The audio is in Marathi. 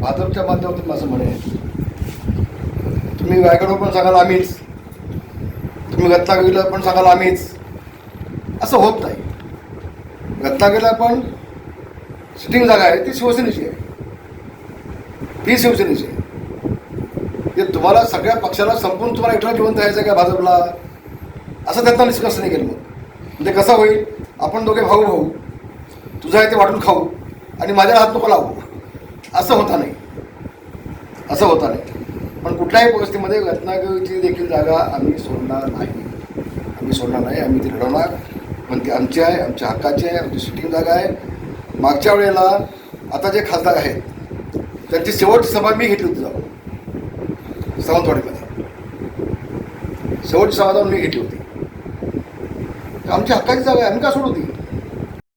भाजपच्या माध्यमातून माझं म्हणे तुम्ही वायगडवर पण सांगाल आम्हीच. तुम्ही रत्नागिरीला पण सांगाल आम्हीच. असं होत नाही. रत्नागिरीला पण सिटिंग जागा आहे ती शिवसेनेची आहे. ती शिवसेनेची आहे. ते तुम्हाला सगळ्या पक्षाला संपून तुम्हाला एकटा जिवंत द्यायचं आहे का भाजपला? असं त्यांचा निष्कर्ष नाही केलं मग. म्हणजे कसं होईल? आपण दोघे भाऊ भाऊ. तुझा आहे ते वाटून खाऊ. आणि माझ्या हात नको लावू. असं होता नाही. असं होता नाही. पण कुठल्याही परिस्थितीमध्ये रत्नागिरीची देखील जागा आम्ही सोडणार नाही. आम्ही सोडणार नाही आम्ही ती लढवणार. पण ती आमची आहे आमच्या हक्काची आहे आमची सिटिंग जागा आहे. मागच्या वेळेला आता जे खासदार आहेत त्यांची शेवटची सभा मी घेतली होती जाऊन. सावंतवाडीमध्ये. शेवटची सभा जाऊन मी घेतली होती. आमची हक्काची जागा आहे आम्ही का सोडू ती?